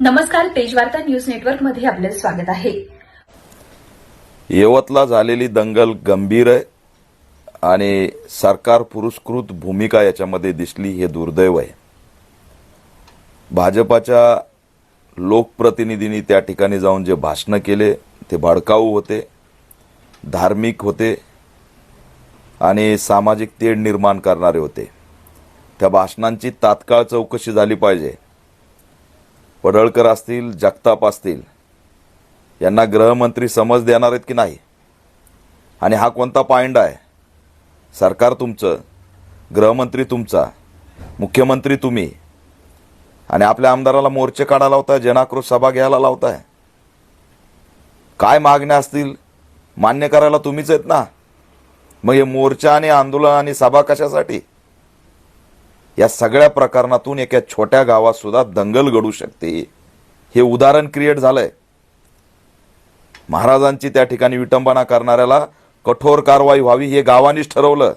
नमस्कार पेजवार्ता न्यूज नेटवर्कमध्ये आपले स्वागत आहे. यवतला झालेली दंगल गंभीर आहे आणि सरकार पुरस्कृत भूमिका याच्यामध्ये दिसली हे दुर्दैव आहे. भाजपाच्या लोकप्रतिनिधींनी त्या ठिकाणी जाऊन जे भाषणं केले ते भडकाऊ होते धार्मिक होते आणि सामाजिक तेढ निर्माण करणारे होते. त्या भाषणांची तात्काळ चौकशी झाली पाहिजे. पडळकर असतील जगताप असतील यांना गृहमंत्री समज देणार आहेत की नाही? आणि हा कोणता पायंडा आहे? सरकार तुमचं गृहमंत्री तुमचा मुख्यमंत्री तुम्ही आणि आपल्या आमदाराला मोर्चे काढायला लावताय जनाक्रोश सभा घ्यायला लावताय. काय मागण्या असतील? मान्य करायला तुम्हीच आहेत ना? मग हे मोर्चा आणि आंदोलन आणि सभा कशासाठी? या सगळ्या प्रकरणातून एका छोट्या गावात सुद्धा दंगल घडू शकते. हे उदाहरण क्रिएट झालंय. महाराजांची त्या ठिकाणी विटंबना करणाऱ्याला कठोर कारवाई व्हावी हे गावानेच ठरवलं.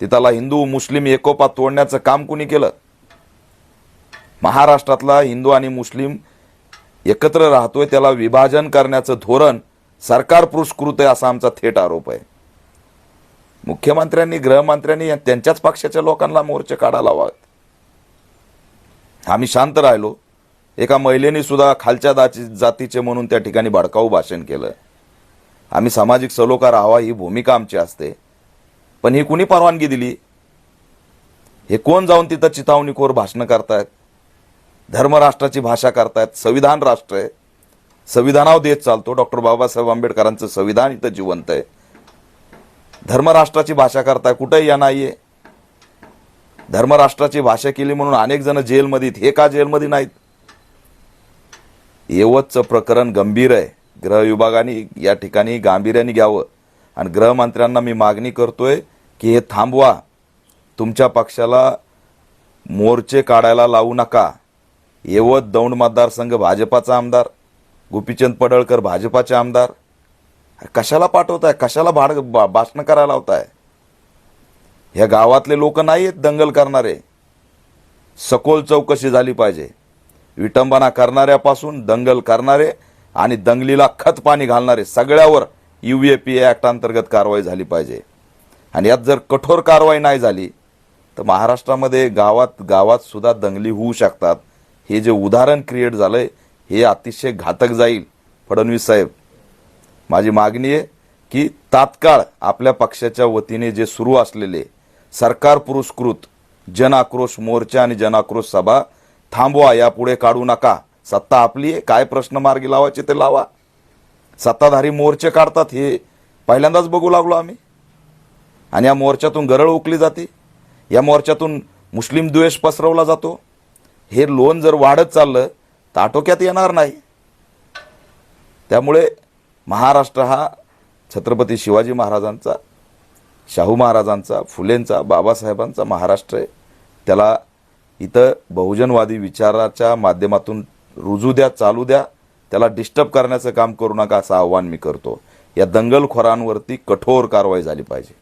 त्याला हिंदू मुस्लिम एकोपा तोडण्याचं काम कुणी केलं? महाराष्ट्रातला हिंदू आणि मुस्लिम एकत्र राहतोय त्याला विभाजन करण्याचं धोरण सरकार पुरस्कृत आहे असा आमचा थेट आरोप आहे. मुख्यमंत्र्यांनी गृहमंत्र्यांनी त्यांच्याच पक्षाच्या लोकांना मोर्चे काढायला हवात. आम्ही शांत राहिलो. एका महिलेने सुद्धा खालच्या दाची जातीचे म्हणून त्या ठिकाणी भडकाऊ भाषण केलं. आम्ही सामाजिक सलोकार हवा ही भूमिका आमची असते. पण ही कुणी परवानगी दिली? हे कोण जाऊन तिथं चितावणीखोर भाषणं करतायत? धर्मराष्ट्राची भाषा करतायत? संविधान राष्ट्र आहे. संविधानावर देत चालतो. डॉक्टर बाबासाहेब आंबेडकरांचं संविधान इथं जिवंत आहे. धर्मराष्ट्राची भाषा करताय कुठंही या नाहीये. धर्मराष्ट्राची भाषा केली म्हणून अनेक जण जेलमध्ये आहेत. हे का जेलमध्ये नाहीत? यवतचं प्रकरण गंभीर आहे. गृह विभागाने या ठिकाणी गांभीर्याने घ्यावं. आणि गृहमंत्र्यांना मी मागणी करतोय की हे थांबवा. तुमच्या पक्षाला मोर्चे काढायला लावू नका. यवत दौंड मतदारसंघ भाजपाचा आमदार गोपीचंद पडळकर भाजपाचे आमदार कशाला पाठवताय? कशाला भाड बा- भाषण करायला लावताय? ह्या गावातले लोक नाही आहेत दंगल करणारे. सखोल चौकशी झाली पाहिजे. विटंबना करणाऱ्यापासून दंगल करणारे आणि दंगलीला खत पाणी घालणारे सगळ्यावर यू ए ऍक्ट अंतर्गत कारवाई झाली पाहिजे. आणि यात जर कठोर कारवाई नाही झाली तर महाराष्ट्रामध्ये गावात गावात सुद्धा दंगली होऊ शकतात. हे जे उदाहरण क्रिएट झालंय हे अतिशय घातक जाईल. फडणवीस साहेब माझी मागणी आहे की तात्काळ आपल्या पक्षाच्या वतीने जे सुरू असलेले सरकार पुरस्कृत जन आक्रोश मोर्चा आणि जन आक्रोश सभा थांबवा यापुढे काढू नका. सत्ता आपली आहे काय प्रश्न मार्गी लावायचे ते लावा. सत्ताधारी मोर्चे काढतात हे पहिल्यांदाच बघू लागलो आम्ही. आणि या मोर्चातून गरळ उकली जाते. या मोर्चातून मुस्लिम द्वेष पसरवला जातो. हे लोन जर वाढत चाललं तर आटोक्यात येणार नाही. त्यामुळे महाराष्ट्र हा छत्रपती शिवाजी महाराजांचा शाहू महाराजांचा फुलेंचा बाबासाहेबांचा महाराष्ट्र आहे. त्याला इथं बहुजनवादी विचाराच्या माध्यमातून रुजू द्या चालू द्या त्याला डिस्टर्ब करण्याचं काम करू नका असं आव्हान मी करतो. या दंगलखोरांवरती कठोर कारवाई झाली पाहिजे.